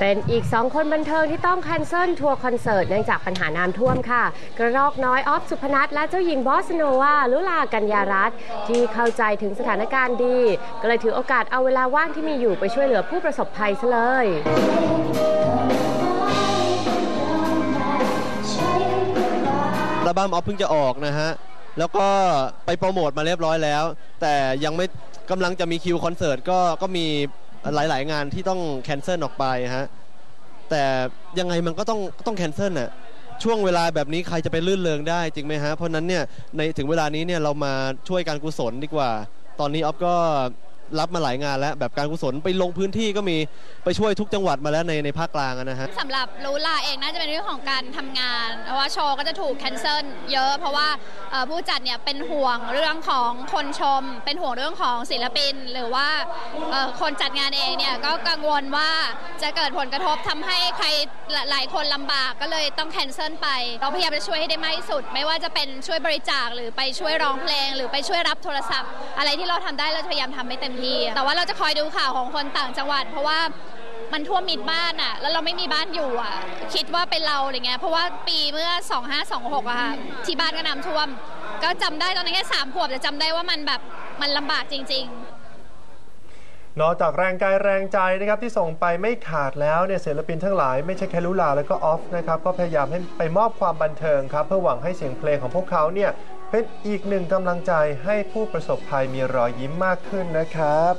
เป็นอีก 2 คนบันเทิงที่ต้องแคนเซิลทัวร์คอนเสิร์ตเนื่องจากปัญหาน้ำท่วมค่ะ กระรอกน้อยออฟสุพนัทและเจ้าหญิงบอสโนวาลุลากัญญารัตน์ที่เข้าใจถึงสถานการณ์ดี ก็เลยถือโอกาสเอาเวลาว่างที่มีอยู่ไปช่วยเหลือผู้ประสบภัยซะเลยอัลบั้มออฟเพิ่งจะออกนะฮะ แล้วก็ไปโปรโมทมาเรียบร้อยแล้ว แต่ยังไม่กำลังจะมีคิวคอนเสิร์ตก็ก็มี หลาย ๆ งานที่ต้องแคนเซิลออกไปฮะแต่ยังไงมันก็ต้องต้องแคนเซิลน่ะช่วงเวลาแบบนี้ใครจะไปลื่นเลงได้จริงไหมฮะเพราะฉะนั้นเนี่ยในถึงเวลานี้เนี่ยเรามาช่วยการกุศลดีกว่า ตอนนี้ออฟก็ รับมาหลายงานแล้วแบบการกุศลไปลงพื้นที่ก็มีไปช่วยทุกจังหวัดมาแล้วในในภาคกลางอะนะฮะ สำหรับลูลาเองน่าจะเป็นเรื่องของการทำงานเพราะว่าโชว์ก็จะถูกแคนเซิลเยอะ เพราะว่าเอ่อผู้จัดเนี่ยเป็นห่วงเรื่องของคนชม เป็นห่วงเรื่องของศิลปิน หรือว่าเอ่อคนจัดงานเองเนี่ยก็กังวลว่าจะเกิดผลกระทบทำให้ใครหลายคนลำบากก็เลยต้องแคนเซิลไป เราพยายามจะช่วยให้ได้มากที่สุด ไม่ว่าจะเป็นช่วยบริจาคหรือไปช่วยร้องเพลง หรือไปช่วยรับโทรศัพท์ อะไรที่เราทำได้เราจะพยายามทำให้เต็มที่แต่ว่าเราจะคอยดูข่าวของคนต่างจังหวัด เพราะว่ามันท่วมมิดบ้านอะ แล้วเราไม่มีบ้านอยู่อะ คิดว่าเป็นเราอะไรเงี้ย เพราะว่าปีเมื่อ 2526 อะค่ะ ที่บ้านก็น้ำท่วม ก็จำได้ตอนนั้นแค่สามขวบแต่จำได้ว่ามันแบบมันลำบากจริง ๆ นอกจากแรงกายแรงใจนะครับที่ส่งไปไม่ขาดแล้วเนี่ยศิลปินทั้งหลายไม่ใช่แค่ลุลาแล้วก็ออฟนะครับก็พยายามให้ไปมอบความบันเทิงครับเพื่อหวังให้เสียงเพลงของพวกเขาเนี่ยเป็นอีกหนึ่งกำลังใจให้ผู้ประสบภัยมีรอยยิ้มมากขึ้นนะครับ